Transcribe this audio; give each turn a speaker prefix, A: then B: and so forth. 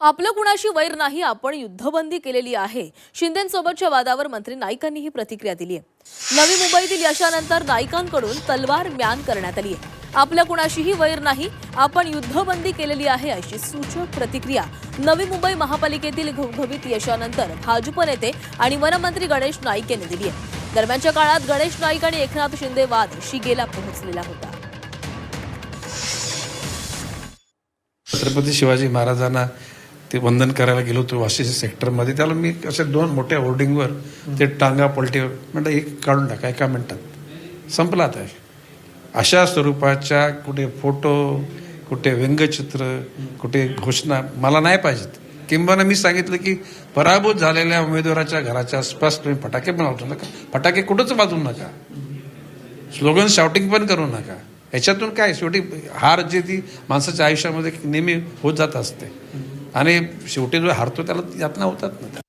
A: आपलं कुणाशी वैर नाही आपण युद्धबंदी केलेली आहे. शिंदेसोबतच्या वादावर मंत्री नाईकांनी ही प्रतिक्रिया दिली आहे. नवी मुंबईतील यशानंतर नाईकांकडून तलवार म्यान करण्यात आली आहे. आपल्या कुणाशीही वैर नाही आपण युद्धबंदी केलेली आहे अशी सूचक प्रतिक्रिया नवी मुंबई महापालिकेतील घवघवीत यशानंतर भाजप नेते आणि वनमंत्री गणेश नाईक यांनी दिली आहे. दरम्यानच्या काळात गणेश नाईक आणि एकनाथ शिंदे वाद शिगेला पोहोचलेला होता.
B: छत्रपती शिवाजी महाराजांना ते वंदन करायला गेलो होतो वाशी सेक्टरमध्ये. त्याला मी अशा दोन मोठ्या होर्डिंगवर ते टांगा पलटे म्हणतात एक काढून टाका एका मिनटात. संपला आता. अशा स्वरूपाच्या कुठे फोटो कुठे व्यंगचित्र कुठे घोषणा मला नाही पाहिजेत. किंबहुना मी सांगितलं की पराभूत झालेल्या उमेदवाराच्या घराच्या आसपास तुम्ही फटाके पण वाजवू नका. फटाके कुठंच वाजवू नका. स्लोगन शाउटिंग पण करू नका. याच्यातून काय शेवटी हार जी ती माणसाच्या आयुष्यामध्ये नेहमी होत जात असते. आणि शेवटी जो हारतो त्याला यातना होतात ना.